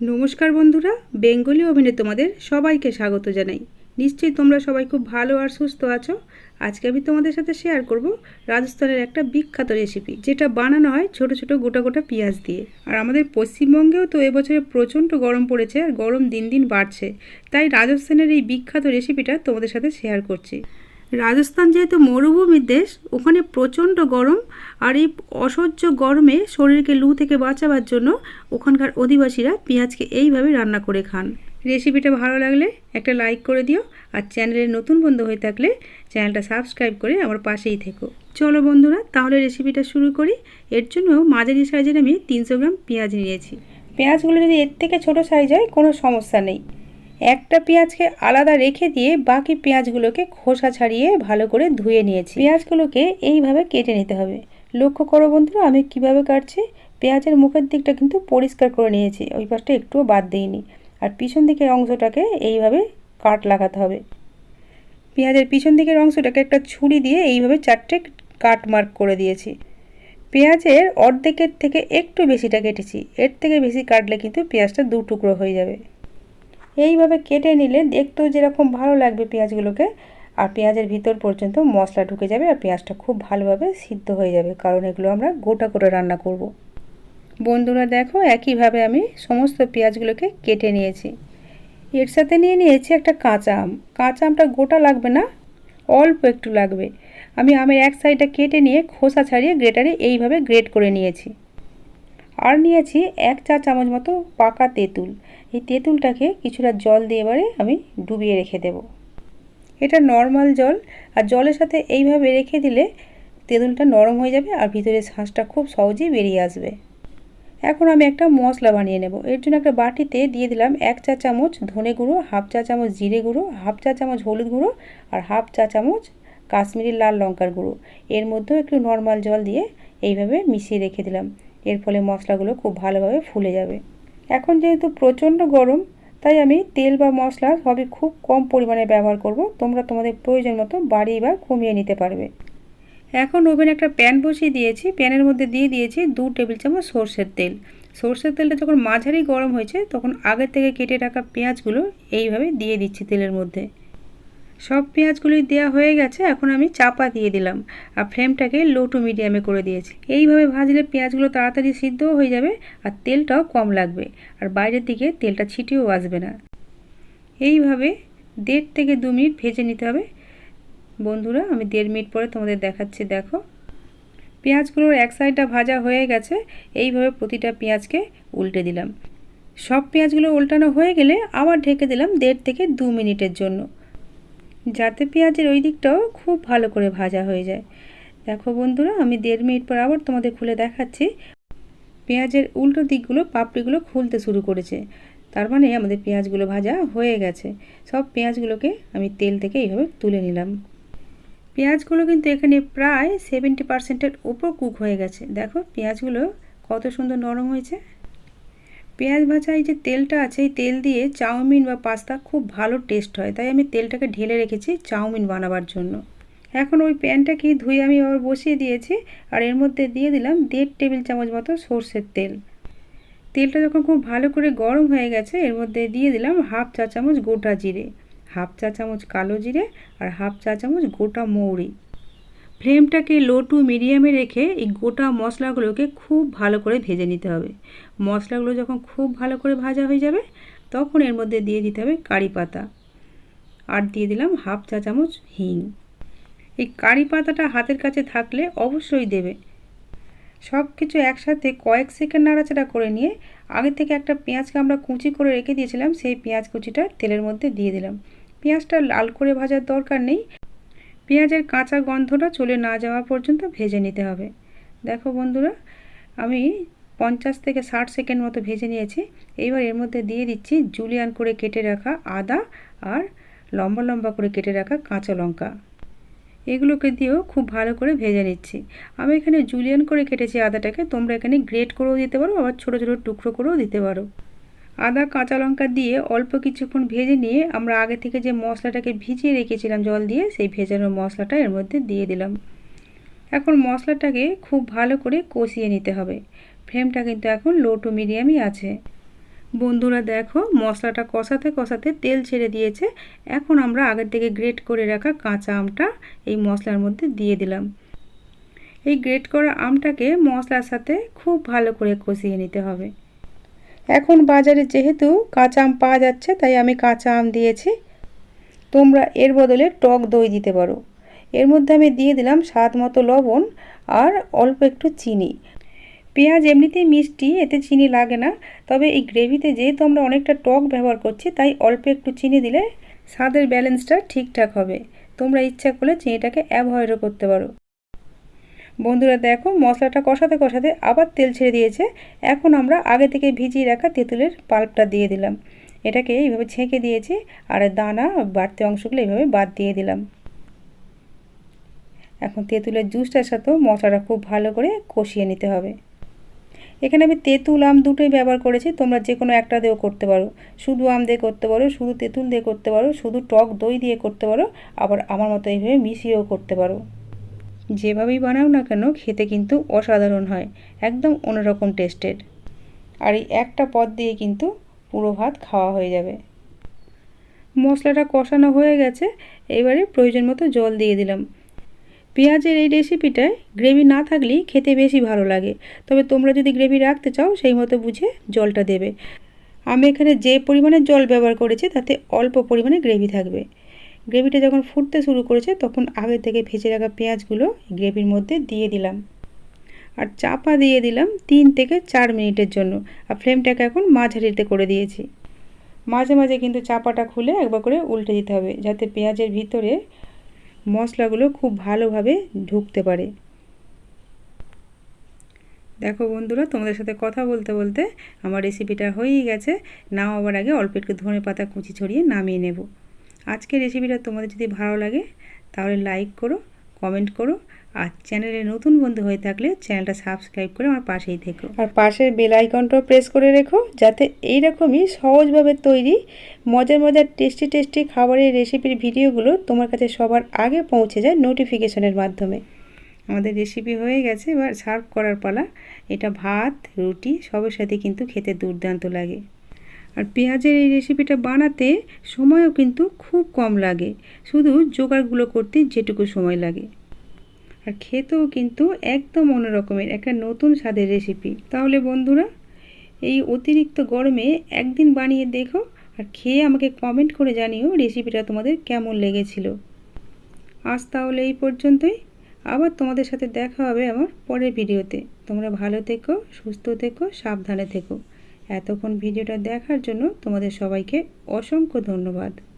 নমস্কার বন্ধুরা, বেঙ্গলি ওভেনে তোমাদের সবাইকে স্বাগত জানাই। নিশ্চয়ই তোমরা সবাই খুব ভালো আর সুস্থ আছো। আজকে আমি তোমাদের সাথে শেয়ার করব রাজস্থানের একটা বিখ্যাত রেসিপি যেটা বানানো হয় ছোট ছোট গোটা গোটা পেঁয়াজ দিয়ে। আর আমাদের পশ্চিমবঙ্গেও তো এবছরে প্রচণ্ড গরম পড়েছে আর গরম দিন দিন বাড়ছে। তাই রাজস্থানের এই বিখ্যাত রেসিপিটা তোমাদের সাথে শেয়ার করছি। রাজস্থান যেহেতু মরুভূমির দেশ, ওখানে প্রচণ্ড গরম আর এই অসহ্য গরমে শরীরকে লু থেকে বাঁচাবার জন্য ওখানকার অধিবাসীরা পেঁয়াজকে এইভাবে রান্না করে খান। রেসিপিটা ভালো লাগলে একটা লাইক করে দিও আর চ্যানেলে নতুন বন্ধু হয়ে থাকলে চ্যানেলটা সাবস্ক্রাইব করে আমার পাশেই থেকো। চলো বন্ধুরা, তাহলে রেসিপিটা শুরু করি। এর জন্য মাঝারি সাইজের আমি তিনশো গ্রাম পেঁয়াজ নিয়েছি। পেঁয়াজগুলো যদি এর থেকে ছোট সাইজ হয়, কোনো সমস্যা নেই। একটা পেঁয়াজকে আলাদা রেখে দিয়ে বাকি পেঁয়াজগুলোকে খোসা ছাড়িয়ে ভালো করে ধুয়ে নিয়েছি। পেঁয়াজগুলোকে এইভাবে কেটে নিতে হবে। লক্ষ্য করো বন্ধুরা, আমি কীভাবে কাটছি? পেঁয়াজের মুখের দিকটা কিন্তু পরিষ্কার করে নিয়েছি, ওই পাশটা একটুও বাদ দিইনি। আর পিছন দিকের অংশটাকে এইভাবে কাট লাগাতে হবে। পেঁয়াজের পিছন দিকের অংশটাকে একটা ছুরি দিয়ে এইভাবে চারটে কাট মার্ক করে দিয়েছি। পেঁয়াজের অর্ধেকের থেকে একটু বেশিটা কেটেছি, এর থেকে বেশি কাটলে কিন্তু পেঁয়াজটা দু টুকরো হয়ে যাবে। এইভাবে কেটে নিলে দেখতেও যেরকম ভালো লাগবে পেঁয়াজগুলোকে, আর পেঁয়াজের ভিতর পর্যন্ত মশলা ঢুকে যাবে আর পেঁয়াজটা খুব ভালোভাবে সিদ্ধ হয়ে যাবে, কারণ এগুলো আমরা গোটা করে রান্না করব। বন্ধুরা দেখো একইভাবে আমি সমস্ত পেঁয়াজগুলোকে কেটে নিয়েছি। এর সাথে নিয়ে নিয়েছি একটা কাঁচা আম। কাঁচা আমটা গোটা লাগবে না, অল্প একটু লাগবে। আমি আমের এক সাইডটা কেটে নিয়ে খোসা ছাড়িয়ে গ্রেটারে এইভাবে গ্রেট করে নিয়েছি। আর নিয়েছি এক চা চামচ মতো পাকা তেঁতুল। এই তেঁতুলটাকে কিছুটা জল দিয়ে এবারে আমি ডুবিয়ে রেখে দেব। এটা নর্মাল জল, আর জলের সাথে এইভাবে রেখে দিলে তেঁতুলটা নরম হয়ে যাবে আর ভিতরে শ্বাসটা খুব সহজেই বেরিয়ে আসবে। এখন আমি একটা মশলা বানিয়ে নেব। এর জন্য একটা বাটিতে দিয়ে দিলাম এক চা চামচ ধনে গুঁড়ো, হাফ চা চামচ জিরে গুঁড়ো, হাফ চা চামচ হলুদ গুঁড়ো, আর হাফ চা চামচ কাশ্মীরি লাল লঙ্কার গুঁড়ো। এর মধ্যেও একটু নর্মাল জল দিয়ে এইভাবে মিশিয়ে রেখে দিলাম। এর ফলে মশলাগুলো খুব ভালোভাবে ফুলে যাবে। এখন যেহেতু প্রচণ্ড গরম, তাই আমি তেল বা মশলা সবই খুব কম পরিমাণে ব্যবহার করব। তোমরা তোমাদের প্রয়োজন মতো বাড়িয়ে বা কমিয়ে নিতে পারবে। এখন ওভেনে একটা প্যান বসিয়ে দিয়েছি। প্যানের মধ্যে দিয়ে দিয়েছি দু টেবিল চামচ সর্ষের তেল। সর্ষের তেলটা যখন মাঝারি গরম হয়েছে, তখন আগের থেকে কেটে রাখা পেঁয়াজগুলো এইভাবে দিয়ে দিচ্ছি তেলের মধ্যে। সব পেঁয়াজগুলি দেওয়া হয়ে গেছে, এখন আমি চাপা দিয়ে দিলাম আর ফ্লেমটাকে লো টু মিডিয়ামে করে দিয়েছি। এইভাবে ভাজলে পেঁয়াজগুলো তাড়াতাড়ি সিদ্ধও হয়ে যাবে আর তেলটাও কম লাগবে আর বাইরের দিকে তেলটা ছিটিয়েও আসবে না। এইভাবে দেড় থেকে দু মিনিট ভেজে নিতে হবে। বন্ধুরা, আমি দেড় মিনিট পরে তোমাদের দেখাচ্ছি, দেখো। পেঁয়াজগুলোর এক সাইডটা ভাজা হয়ে গেছে, এইভাবে প্রতিটা পেঁয়াজকে উল্টে দিলাম। সব পেঁয়াজগুলো উল্টানো হয়ে গেলে আবার ঢেকে দিলাম দেড় থেকে দু মিনিটের জন্য। যাতে পেঁয়াজের ওই দিকটাও খুব ভালো করে ভাজা হয়ে যায়। দেখো বন্ধুরা, আমি দেড় মিনিট পর আবার তোমাদের খুলে দেখাচ্ছি। পেঁয়াজের উল্টো দিকগুলো, পাপড়িগুলো খুলতে শুরু করেছে। তার মানে আমাদের পেঁয়াজগুলো ভাজা হয়ে গেছে। সব পেঁয়াজগুলোকে আমি তেল থেকে এইভাবে তুলে নিলাম। পেঁয়াজগুলো কিন্তু এখানে প্রায় সেভেন্টি পার্সেন্টের ওপর কুক হয়ে গেছে। দেখো, পেঁয়াজগুলো কত সুন্দর নরম হয়েছে। পেঁয়াজ ভাজা, এই যে তেলটা আছে, এই তেল দিয়ে চাউমিন বা পাস্তা খুব ভালো টেস্ট হয়। তাই আমি তেলটাকে ঢেলে রেখেছি চাউমিন বানাবার জন্য। এখন ওই প্যানটাকে ধুয়ে আমি আবার বসিয়ে দিয়েছি আর এর মধ্যে দিয়ে দিলাম দেড় টেবিল চামচ মতো সর্ষের তেল। তেলটা যখন খুব ভালো করে গরম হয়ে গেছে, এর মধ্যে দিয়ে দিলাম হাফ চা চামচ গোটা জিরে, হাফ চা চামচ কালো জিরে আর হাফ চা চামচ গোটা মৌরি। ফ্লেমটাকে লো টু মিডিয়ামে রেখে এই গোটা মশলাগুলোকে খুব ভালো করে ভেজে নিতে হবে। মশলাগুলো যখন খুব ভালো করে ভাজা হয়ে যাবে, তখন এর মধ্যে দিয়ে দিতে হবে কারি পাতা। আর দিয়ে দিলাম হাফ চা চামচ হিং। এই কারি পাতাটা হাতের কাছে থাকলে অবশ্যই দেবে। সব কিছু একসাথে কয়েক সেকেন্ড নাড়াচাড়া করে নিয়ে আগে থেকে একটা পেঁয়াজকে আমরা কুচি করে রেখে দিয়েছিলাম, সেই পেঁয়াজ কুচিটা তেলের মধ্যে দিয়ে দিলাম। পেঁয়াজটা লাল করে ভাজার দরকার নেই পেঁয়াজের কাঁচা গন্ধটা চলে না যাওয়া পর্যন্ত ভেজে নিতে হবে। দেখো বন্ধুরা, আমি পঞ্চাশ থেকে ষাট সেকেন্ড মতো ভেজে নিয়েছি। এইবার এর মধ্যে দিয়ে দিচ্ছি জুলিয়ান করে কেটে রাখা আদা আর লম্বা লম্বা করে কেটে রাখা কাঁচা লঙ্কা। এগুলোকে দিয়েও খুব ভালো করে ভেজে নিচ্ছি। আমি এখানে জুলিয়ান করে কেটেছি আদাটাকে, তোমরা এখানে গ্রেট করেও দিতে পারো, আবার ছোটো ছোটো টুকরো করেও দিতে পারো। আদা, কাঁচা লঙ্কা দিয়ে অল্প কিছুক্ষণ ভেজে নিয়ে আমরা আগে থেকে যে মশলাটাকে ভিজিয়ে রেখেছিলাম জল দিয়ে, সেই ভেজানো মশলাটা এর মধ্যে দিয়ে দিলাম। এখন মশলাটাকে খুব ভালো করে কষিয়ে নিতে হবে। ফ্লেমটা কিন্তু এখন লো টু মিডিয়ামই আছে। বন্ধুরা দেখো, মশলাটা কষাতে কষাতে তেল ছেড়ে দিয়েছে। এখন আমরা আগের থেকে গ্রেট করে রাখা কাঁচা আমটা এই মশলার মধ্যে দিয়ে দিলাম। এই গ্রেট করা আমটাকে মশলার সাথে খুব ভালো করে কষিয়ে নিতে হবে। এখন বাজারে যেহেতু কাঁচা আম পাওয়া যাচ্ছে, তাই আমি কাঁচা আম দিয়েছি। তোমরা এর বদলে টক দই দিতে পারো। এর মধ্যে আমি দিয়ে দিলাম স্বাদ মতো লবণ আর অল্প একটু চিনি। পেঁয়াজ এমনিতেই মিষ্টি, এতে চিনি লাগে না, তবে এই গ্রেভিতে যেহেতু আমরা অনেকটা টক ব্যবহার করছি, তাই অল্প একটু চিনি দিলে স্বাদের ব্যালেন্সটা ঠিকঠাক হবে। তোমরা ইচ্ছা করলে চিনিটাকে অ্যাভয়েডও করতে পারো। বন্ধুরা দেখো, মশলাটা কষাতে কষাতে আবার তেল ছেড়ে দিয়েছে। এখন আমরা আগে থেকে ভিজিয়ে রাখা তেঁতুলের পাল্পটা দিয়ে দিলাম। এটাকে এইভাবে ছেঁকে দিয়েছি আর দানা বাড়তি অংশগুলো এইভাবে বাদ দিয়ে দিলাম। এখন তেঁতুলের জুসটার সাথেও মশলাটা খুব ভালো করে কষিয়ে নিতে হবে। এখানে আমি তেঁতুল আম দুটোই ব্যবহার করেছি, তোমরা যে কোনো একটা দিয়েও করতে পারো। শুধু আম দিয়ে করতে পারো, শুধু তেঁতুল দিয়ে করতে পারো, শুধু টক দই দিয়ে করতে পারো, আবার আমার মতো এইভাবে মিশিয়েও করতে পারো। যেভাবেই বানাও না কেন, খেতে কিন্তু অসাধারণ হয়। একদম অন্যরকম টেস্টের। আর এই একটা পদ দিয়ে কিন্তু পুরো ভাত খাওয়া হয়ে যাবে। মশলাটা কষানো হয়ে গেছে, এবারে প্রয়োজন মতো জল দিয়ে দিলাম। পেঁয়াজের এই রেসিপিটায় গ্রেভি না থাকলেই খেতে বেশি ভালো লাগে। তবে তোমরা যদি গ্রেভি রাখতে চাও, সেই মতো বুঝে জলটা দেবে। আমি এখানে যে পরিমাণে জল ব্যবহার করেছি, তাতে অল্প পরিমাণে গ্রেভি থাকবে। গ্রেভিটা যখন ফুটতে শুরু করেছে, তখন আগে থেকে ভেজে রাখা পেঁয়াজগুলো গ্রেভির মধ্যে দিয়ে দিলাম। আর চাপা দিয়ে দিলাম তিন থেকে চার মিনিটের জন্য। আর ফ্লেমটাকে এখন মাঝারিতে করে দিয়েছি। মাঝে মাঝে কিন্তু চাপাটা খুলে একবার করে উল্টে দিতে হবে, যাতে পেঁয়াজের ভিতরে মশলাগুলো খুব ভালোভাবে ঢুকতে পারে। দেখো বন্ধুরা, তোমাদের সাথে কথা বলতে বলতে আমার রেসিপিটা হয়েই গেছে। নাও আবার আগে অল্প একটু ধনে পাতা কুচি ছড়িয়ে নামিয়ে নেব। আজকের রেসিপিটা তোমাদের যদি ভালো লাগে তাহলে লাইক করো কমেন্ট করো আর চ্যানেলে নতুন বন্ধু হয়ে থাকলে চ্যানেলটা সাবস্ক্রাইব করে আমার পাশেই থেকো। আর পাশের বেল আইকনটাও প্রেস করে রেখো যাতে এইরকমই সহজভাবে তৈরি মজার মজার টেস্টি টেস্টি খাবারের রেসিপির ভিডিওগুলো তোমার কাছে সবার আগে পৌঁছে যায় নোটিফিকেশনের মাধ্যমে। আমাদের রেসিপি হয়ে গেছে এবার সার্ভ করার পালা। এটা ভাত রুটি সবের সাথে কিন্তু খেতে দুর্দান্ত লাগে। আর পেঁয়াজের এই রেসিপিটা বানাতে সময়ও কিন্তু খুব কম লাগে। শুধু জোগাড়গুলো করতে যেটুকু সময় লাগে। আর খেতেও কিন্তু একদম অন্যরকমের একটা নতুন স্বাদের রেসিপি তাহলে বন্ধুরা, এই অতিরিক্ত গরমে একদিন বানিয়ে দেখো আর খেয়ে আমাকে কমেন্ট করে জানিও রেসিপিটা তোমাদের কেমন লেগেছিল। আজ তাহলে এই পর্যন্তই। আবার তোমাদের সাথে দেখা হবে আমার পরের ভিডিওতে তোমরা ভালো থেকো, সুস্থ থেকো, সাবধানে থেকো। এতক্ষণ ভিডিওটা দেখার জন্য তোমাদের সবাইকে অসংখ্য ধন্যবাদ।